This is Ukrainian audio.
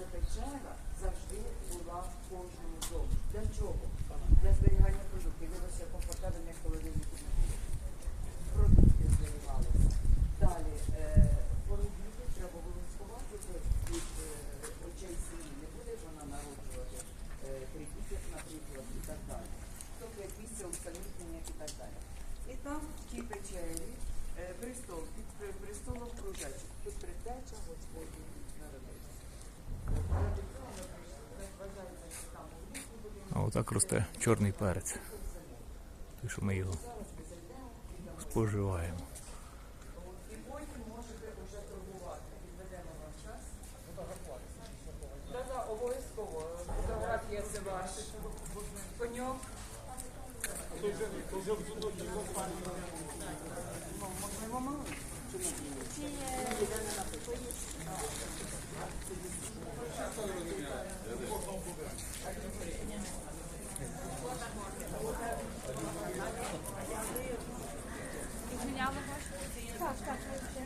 Але печера завжди була в кожному домі. Для чого? Для зберігання продуктів. Дивилося комфортабельних холодильників не було. Продукти зберігалися. Далі е, породілки треба було сховати від е, очей сім'ї. Не буде вона народжувати е, при наприклад, і так далі. Тобто якісь усамітнення і так далі. І там в тій печері престол, А отак росте чорний перець. Той, що ми його споживаємо. Обов'язково. Фотографія це ваша. Коньок. Можливо, мало. Чи не? Зміняли вашу? Так, так.